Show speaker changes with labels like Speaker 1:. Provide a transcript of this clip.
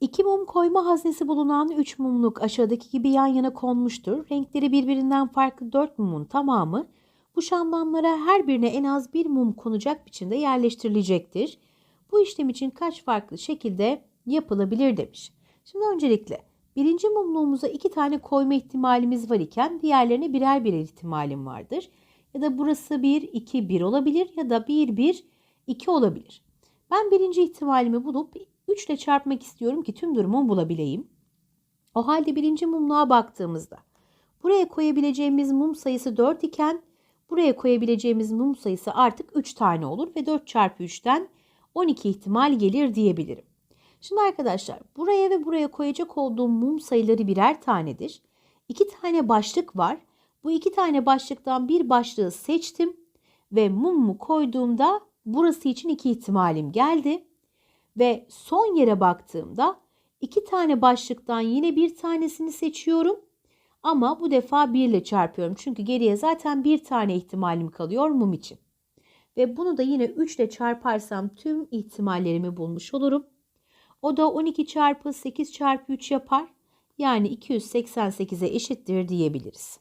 Speaker 1: İki mum koyma haznesi bulunan 3 mumluk aşağıdaki gibi yan yana konmuştur. Renkleri birbirinden farklı 4 mumun tamamı bu şamdanlara her birine en az bir mum konacak biçimde yerleştirilecektir. Bu işlem için kaç farklı şekilde yapılabilir demiş. Şimdi öncelikle birinci mumluğumuza iki tane koyma ihtimalimiz var iken diğerlerine birer birer ihtimalim vardır. Ya da burası 1, 2, 1 olabilir ya da 1, 1, 2 olabilir. Ben birinci ihtimalimi bulup 3 ile çarpmak istiyorum ki tüm durumu bulabileyim. O halde birinci mumluğa baktığımızda buraya koyabileceğimiz mum sayısı 4 iken buraya koyabileceğimiz mum sayısı artık 3 tane olur ve 4 çarpı 3'ten 12 ihtimal gelir diyebilirim. Şimdi arkadaşlar buraya ve buraya koyacak olduğum mum sayıları birer tanedir. İki tane başlık var. Bu iki tane başlıktan bir başlığı seçtim ve mumumu koyduğumda burası için iki ihtimalim geldi. Ve son yere baktığımda iki tane başlıktan yine bir tanesini seçiyorum. Ama bu defa 1 ile çarpıyorum. Çünkü geriye zaten bir tane ihtimalim kalıyor mum için. Ve bunu da yine 3 ile çarparsam tüm ihtimallerimi bulmuş olurum. O da 12 çarpı 8 çarpı 3 yapar. Yani 288'e eşittir diyebiliriz.